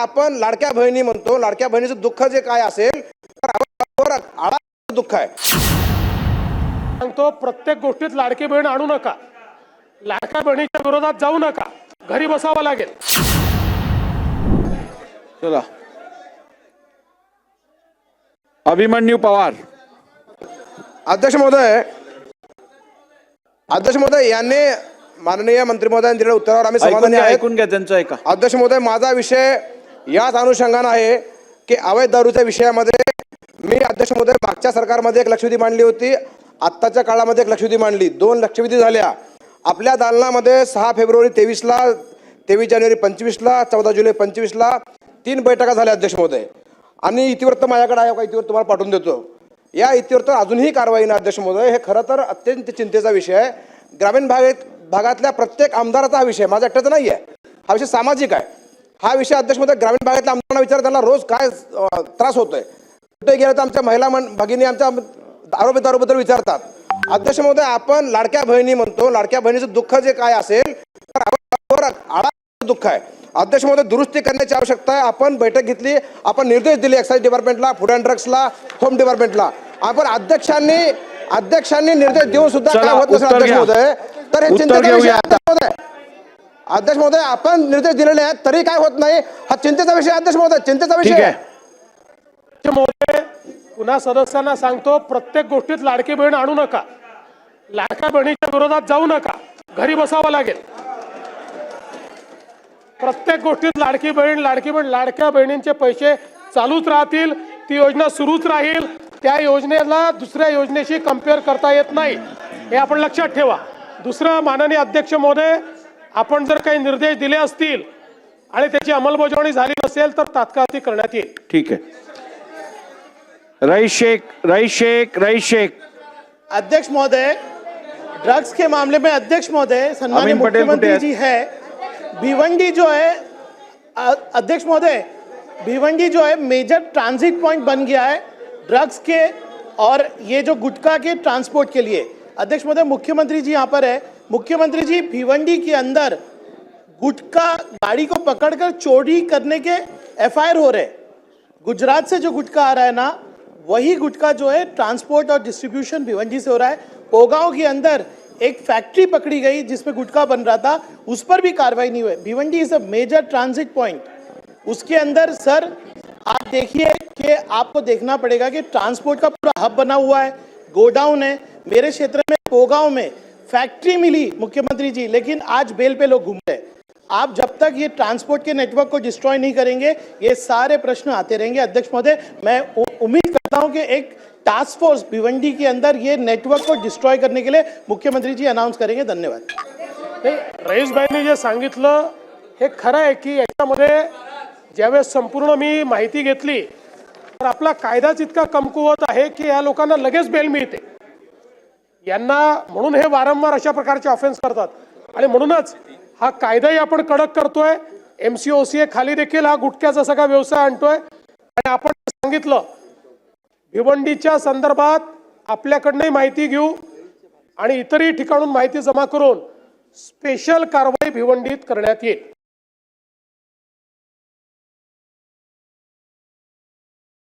आपण लाडक्या बहिणी म्हणतो लाडक्या बहिणीचं दुःख जे काय असेल तर दुःख आहे. सांगतो प्रत्येक गोष्टीत लाडकी बहीण आणू नका. लाडक्या बहिणीच्या विरोधात जाऊ नका. घरी बसावं लागेल. चला. अभिमन्यू पवार. अध्यक्ष महोदय अध्यक्ष महोदय यांनी माननीय मंत्री महोदयांनी दिलेल्या उत्तरावर आम्ही समाधानी ऐकून घ्या त्यांचं ऐका. अध्यक्ष महोदय माझा विषय याच अनुषंगानं आहे की अवैध दारूच्या विषयामध्ये मी अध्यक्ष महोदय मागच्या सरकारमध्ये एक लक्षवेधी मांडली होती. आत्ताच्या काळामध्ये एक लक्षवेधी मांडली. दोन लक्षवेधी झाल्या. आपल्या दालनामध्ये सहा फेब्रुवारी तेवीसला तेवीस जानेवारी पंचवीसला चौदा जुलै पंचवीसला तीन बैठका झाल्या अध्यक्ष महोदय. आणि इतिवृत्त माझ्याकडे आहे का? इतिवृत्त तुम्हाला पाठवून देतो. या इतिवृत्त अजूनही कारवाई ना अध्यक्ष महोदय. हे खरं तर अत्यंत चिंतेचा विषय आहे. ग्रामीण भागात भागातल्या प्रत्येक आमदाराचा हा विषय माझा एकट्याचा नाही आहे हा विषय सामाजिक आहे. हा विषय अध्यक्ष महोदय ग्रामीण भागातल्या आमदारांना विचार त्यांना रोज काय त्रास होतोय. कुठे गेलं तर आमच्या महिला भगिनी आमच्या आरोग्य दारूबद्दल विचारतात. अध्यक्ष महोदय आपण लाडक्या बहिणी म्हणतो लाडक्या बहिणीचं दुःख जे काय असेल तर आळा दुःख आहे. अध्यक्ष महोदय दुरुस्ती करण्याची आवश्यकता आहे. आपण बैठक घेतली आपण निर्देश दिले एक्साईज डिपार्टमेंटला फूड अँड ड्रग्सला होम डिपार्टमेंटला. आपण अध्यक्षांनी अध्यक्षांनी निर्देश देऊन सुद्धा काय होत नसेल अध्यक्ष. महोदय तर हे उत्तर चिंतेचा विषय घेऊया आहे, अध्यक्ष महोदय आपण निर्देश दिलेले आहेत तरी काय होत नाही. हा चिंतेचा विषय आहे, अध्यक्ष महोदय चिंतेचा विषय आहे. आहे. अध्यक्ष महोदय पुन्हा सदस्यांना सांगतो प्रत्येक गोष्टीत लाडकी बहीण आणू नका. लाडक्या बहिणीच्या विरोधात जाऊ नका. घरी बसावं लागेल. प्रत्येक गोष्टीत लाडकी बहीण लाडकी बहीण लाडक्या बहिणींचे पैसे चालूच राहतील ती योजना सुरूच राहील. त्या योजनेला दुसऱ्या योजनेशी कंपेअर करता येत नाही. हे आपण लक्षात ठेवा. दुसरं माननीय अध्यक्ष महोदय आपण जर काही निर्देश दिले असतील आणि त्याची अंमलबजावणी झाली नसेल तर तात्काळ ती करण्यात येईल. ठीक आहे. रईस शेख रईस शेख रईस शेख अध्यक्ष महोदय ड्रग्स के मामले में अध्यक्ष महोदय सम्मानित मुख्यमंत्री जी है भिवंडी जो है अध्यक्ष महोदय भिवंडी जो है मेजर ट्रांजिट पॉइंट बन गया है ड्रग्स के और ये जो गुटखा के ट्रांसपोर्ट के लिए। अध्यक्ष महोदय मुख्यमंत्री जी यहाँ पर है मुख्यमंत्री जी, भिवंडी के अंदर गुटखा गाड़ी को पकड़कर चोरी करने के एफआईआर हो रहे गुजरात से जो गुटखा आ रहा है ना, वही गुटखा जो है ट्रांसपोर्ट और डिस्ट्रीब्यूशन भिवंडी से हो रहा है। पोगांव के अंदर एक फैक्ट्री पकड़ी गई जिसमें गुटखा बन रहा था, उस पर भी कार्रवाई नहीं हुई। Bhiwandi is a major transit point. उसके अंदर, सर, आप देखिए कि आपको देखना पड़ेगा कि ट्रांसपोर्ट का पूरा हब बना हुआ है, गोडाउन है। मेरे क्षेत्र में, पोगांव में फैक्ट्री मिली मुख्यमंत्री जी, लेकिन आज बेल पे लोग घूम रहे हैं। आप जब तक ये ट्रांसपोर्ट के नेटवर्क को डिस्ट्रॉय नहीं करेंगे, ये सारे प्रश्न आते रहेंगे। अध्यक्ष महोदय, मैं उम्मीद करता हूँ कि एक टास्क फोर्स भिवंडी के अंदर ये नेटवर्क को डिस्ट्रॉय करने के लिए मुख्यमंत्री जी अनाउंस करेंगे। धन्यवाद। नाही रईसबाईंनी जे सांगितलं, हे खरं आहे की याच्यामध्ये ज्यावेळेस संपूर्ण मी माहिती घेतली, तर आपला कायदाच इतका कमकुवत आहे की या लोकांना लगेच बेल मिळते. यांना म्हणून हे वारंवार अशा प्रकारचे ऑफेन्स करतात. आणि म्हणूनच हा कायदाही आपण कडक करतोय. M C O C A खाली देखील हा गुटख्याचा सगळा व्यवसाय आणतोय. आणि आपण सांगितलं भिवंडीच्या संदर्भात आपल्याकडनंही माहिती घेऊ आणि इतरही ठिकाणून माहिती जमा करून स्पेशल कारवाई भिवंडीत करण्यात येईल.